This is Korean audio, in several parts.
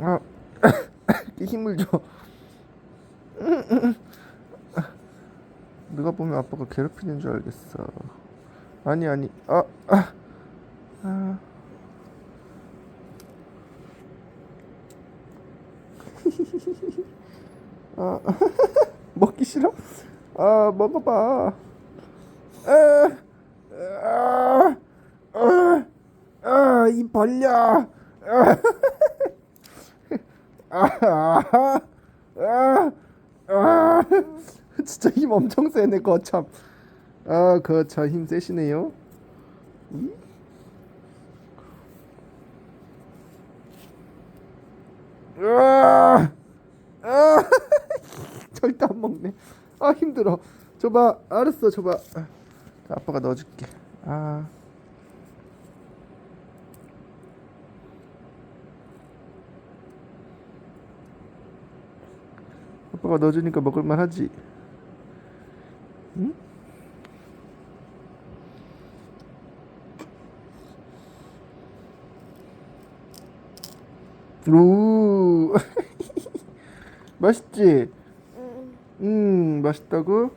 아, 힘을 줘. 누가 보면 아빠가 괴롭히는 줄 알겠어. 아니 아니. 아, 아, 아. 아, 먹기 싫어? 아, 먹어봐. 아, 아, 아, 아, 이 벌려. 아, 아, 아, 아, 진짜 힘 엄청 세네, 거참. 아, 거참 힘 세시네요. 음? 아, 절대 안 먹네. 아 힘들어. 줘봐. 알았어. 줘봐. 자, 아빠가 넣어줄게. 아. 아빠가 넣어주니까 먹을만 하지. 응? 오. 맛있지? 음, 맛있다고?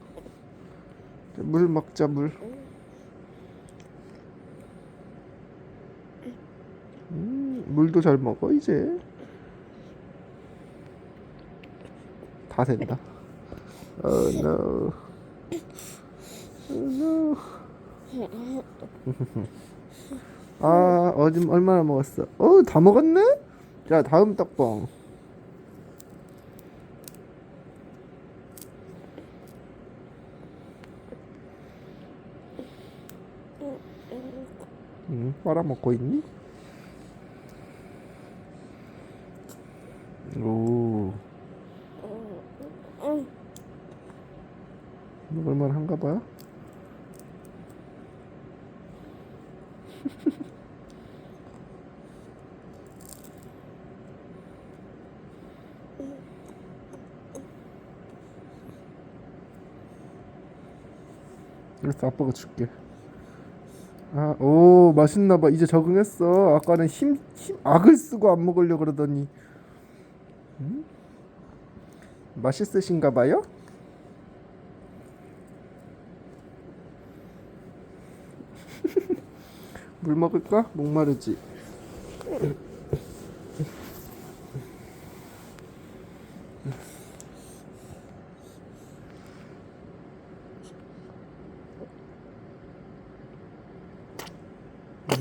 자, 물 먹자, 물. 음, 물도 잘 먹어, 이제. 다 된다. Oh no. Oh no. 아, 어디 얼마나 먹었어? 어, 다 먹었네? 자, 다음 떡봉. 응, 빨아먹고 있니? 오, 먹을만 한가 봐요? 그래서 아빠가 줄게. 아, 오, 맛있나 봐. 이제 적응했어. 아까는 힘, 힘 악을 쓰고 안 먹으려 그러더니. 음? 맛있으신가 봐요? 물 먹을까? 목마르지.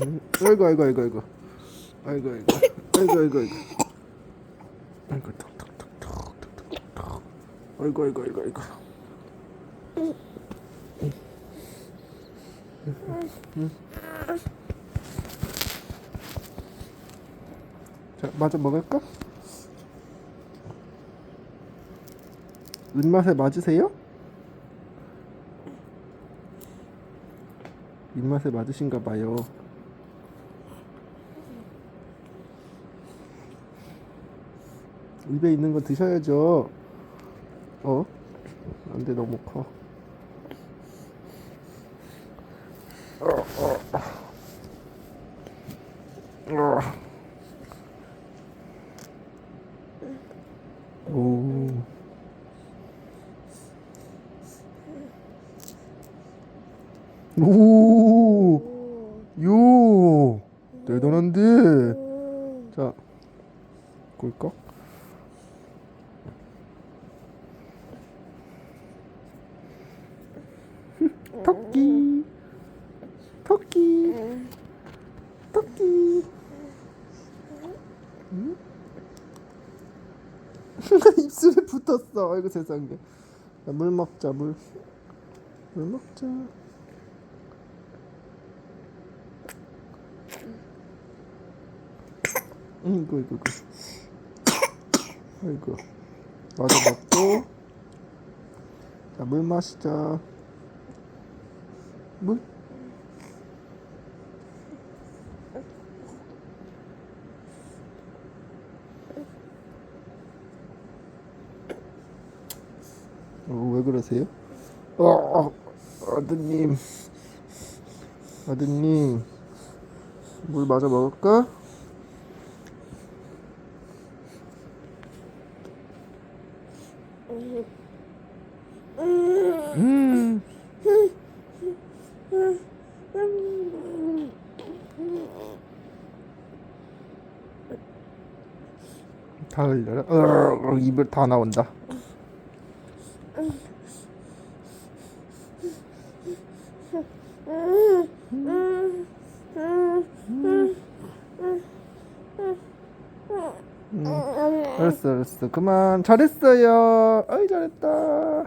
음, 아이고 아이고 아이고 아이고. 아이고 아이고. 아이고 아이고 아이고. 아이고 톡톡톡톡톡톡 아이고 아이고 아이고 아이고 자 마저 먹을까? 입맛에 맞으세요? 입맛에 맞으신가 봐요. 입에 있는 거 드셔야죠. 어? 안 돼, 너무 커. 어, 어. 어. 오. 오. 요. 대단한데. 자. 토끼. 토끼. 토끼. 응? 입술에 붙었어. 아이고 세상에. 자, 물 먹자 물. 물 먹자. 이거 이거 이거. 아이고. 마저 먹고. 자, 물 마시자. 물? 그러세요? 어, 아드님. 아드님. 물 마저 먹을까? 다 흘려라. 어, 입을 다 나온다. 알았어, 알았어. 그만. 잘했어요. 어이, 잘했다.